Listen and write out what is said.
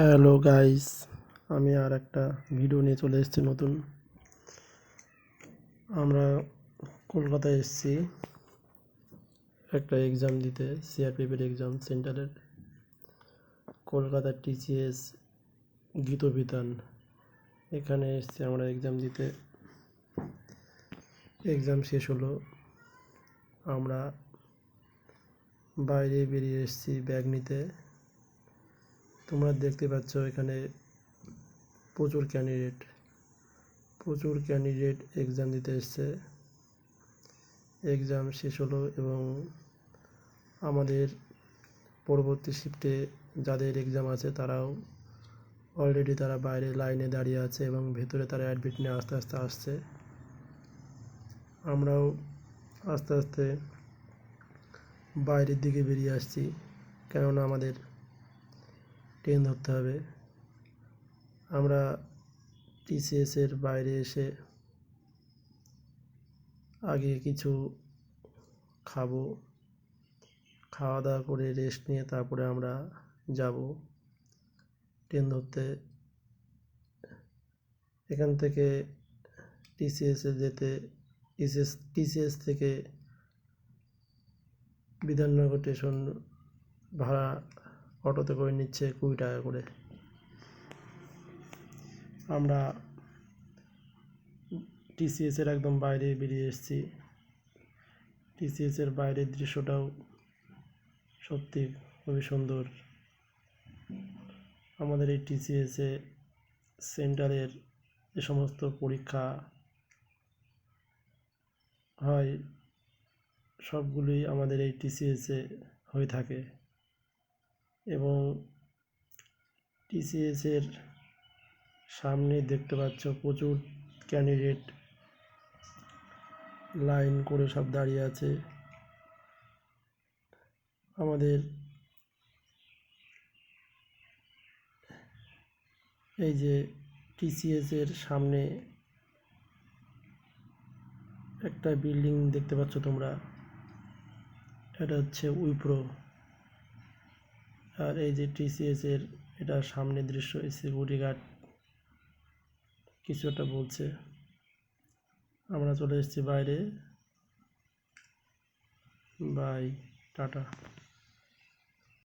Hello guys, আমি আর একটা video নিয়ে চলে এসেছি নতুন। আমরা কলকাতায় এসেছি। একটা এক্সাম দিতে সিআরপিএফের এক্সাম সেন্টারের কলকাতার টিসিএস গীতবিতান এখানে এসেছি আমরা এক্সাম দিতে। এক্সাম শেষ হলো। আমরা বাইরে বেরিয়ে এসেছি ব্যাগ নিতে। তোমরা দেখতে পাচ্ছ এখানে প্রচুর ক্যান্ডিডেট প্রচুর ক্যান্ডিডেট এক্সাম দিতে এসছে। এক্সাম শেষ হলো এবং আমাদের পরবর্তী শিফটে যাদের এক্সাম আছে তারাও অলরেডি তারা বাইরে লাইনে দাঁড়িয়ে আছে এবং ভেতরে তারা অ্যাডমিট নিয়ে আস্তে আস্তে আসছে। আমরাও আস্তে আস্তে বাইরের দিকে বেরিয়ে আসছি, কেননা আমাদের ট্রেন ধরতে হবে? আমরা টিসিএসের বাইরে এসে আগে কিছু খাব। খাওয়া দাওয়া করে রেস্ট নিয়ে তারপরে আমরা যাব। ট্রেন ধরতে। এখান থেকে টিসিএসে যেতে টিসিএস টিসিএস থেকে বিধাননগর স্টেশন ভাড়া অটোতে করে নিচ্ছে কুড়ি টাকা করে। আমরা টিসিএসের একদম বাইরে বেরিয়ে এসেছি। টিসিএসের বাইরের দৃশ্যটাও সত্যি খুবই সুন্দর। আমাদের এই টিসিএসে সেন্টারের যে সমস্ত পরীক্ষা হয়, সবগুলোই আমাদের এই টিসিএসে হয়ে থাকে। এবং টিসিএসের সামনে দেখতে পাচ্ছ প্রচুর ক্যান্ডিডেট লাইন করে সব দাঁড়িয়ে আছে। আমাদের এই যে টিসিএসের সামনে একটা বিল্ডিং দেখতে পাচ্ছ তোমরা। এটা হচ্ছে উইপ্রো আর এই যে টিসিএস এর এটা সামনে দৃশ্য সিকিউরিটি গার্ড কিছু একটা বলছে। আমরা চলে এসেছি বাইরে। Bye, tata.